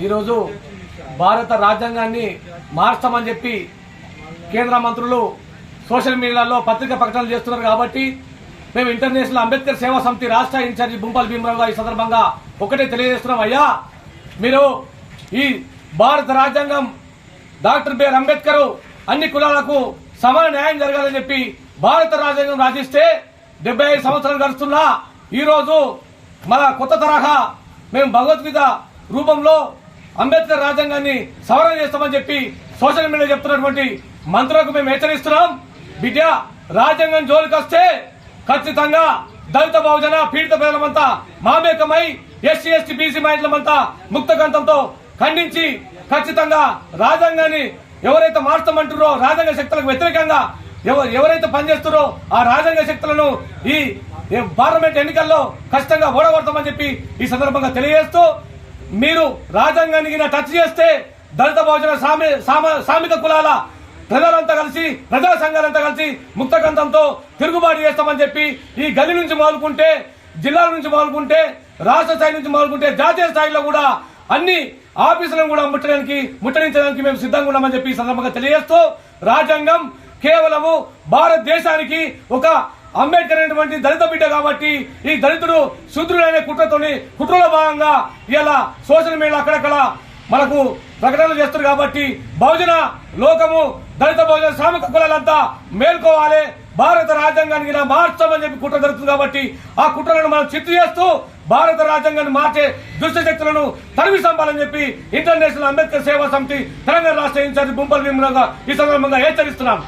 ఈరోజు భారత రాజ్యాంగాన్ని మార్చమని చెప్పి కేంద్ర మంత్రులు సోషల్ మీడియాలో పత్రికా ప్రకటనలు చేస్తున్నారు కాబట్టి మేము ఇంటర్నేషనల్ అంబేద్కర్ సేవా సమితి రాష్ట్ర ఇన్ఛార్జి భూపాల్ భీమరావు గారు ఈ సందర్భంగా ఒకటే తెలియజేస్తున్నాం. అయ్యా మీరు ఈ భారత రాజ్యాంగం డాక్టర్ బిఆర్ అంబేద్కర్ అన్ని కులాలకు సమాన న్యాయం జరగాలని చెప్పి భారత రాజ్యాంగం రాజిస్తే డెబ్బై ఐదు సంవత్సరాలు గడుస్తున్నా. ఈరోజు మన కొత్త తరహా మేము భగవద్గీత రూపంలో అంబేద్కర్ రాజ్యాంగాన్ని సవరణ చేస్తామని చెప్పి సోషల్ మీడియా చెప్తున్నటువంటి మంత్రులకు మేము హెచ్చరిస్తున్నాం. బిడ్డ రాజ్యాంగం జోలికి వస్తే ఖచ్చితంగా దళిత బహుజన పీడిత ప్రజలమంతా మామేకమై ఎస్సీ ఎస్టీ బీసీ మహిళలమంతా ముక్త గంతంతో ఖండించి ఖచ్చితంగా రాజ్యాంగాన్ని ఎవరైతే మార్చమంటారో రాజ్యాంగ శక్తులకు వ్యతిరేకంగా ఎవరు ఎవరైతే పనిచేస్తారో ఆ రాజ్యాంగ శక్తులను ఈ ఈ పార్లమెంట్ ఎన్నికల్లో ఖచ్చితంగా ఓడగొడతామని చెప్పి ఈ సందర్భంగా తెలియజేస్తూ మీరు రాజ్యాంగానికి టచ్ చేస్తే దళిత భోజన సామి సామ- సామిక కులాల ప్రజలంతా కలిసి ప్రజా సంఘాలంతా కలిసి ముక్తకంతంతో తిరుగుబాటు చేస్తామని చెప్పి ఈ గది నుంచి మొదలుకుంటే జిల్లాల నుంచి మొదలుకుంటే రాష్ట్ర స్థాయి నుంచి మొదలుకుంటే జాతీయ స్థాయిలో కూడా అన్ని ఆఫీసులను కూడా ముట్టడానికి ముట్టడించడానికి మేము సిద్ధంగా ఉన్నామని చెప్పి సందర్భంగా తెలియజేస్తూ రాజ్యాంగం కేవలము భారతదేశానికి ఒక అంబేద్కర్ అనేటువంటి దళిత బిడ్డ కాబట్టి ఈ దళితుడు శూద్రుడనే కుట్రతోని కుట్రలో భాగంగా ఇలా సోషల్ మీడియా అక్కడక్కడ మనకు ప్రకటనలు చేస్తారు కాబట్టి బహుజన లోకము దళిత బహుజన శ్రామిక కులాలంతా మేల్కోవాలి. భారత రాజ్యాంగానికి ఇలా మార్చామని చెప్పి కుట్ర జరుగుతుంది కాబట్టి ఆ కుట్రలను మనం చిత్తు చేస్తూ భారత రాజ్యాంగాన్ని మార్చే దుష్ట శక్తులను తరిమి సంపాలని చెప్పి ఇంటర్నేషనల్ అంబేద్కర్ సేవా సమితి తెలంగాణ రాష్ట్ర ఇన్ఛార్జ్ బొంపల్ భీమరావు ఈ సందర్భంగా హెచ్చరిస్తున్నాం.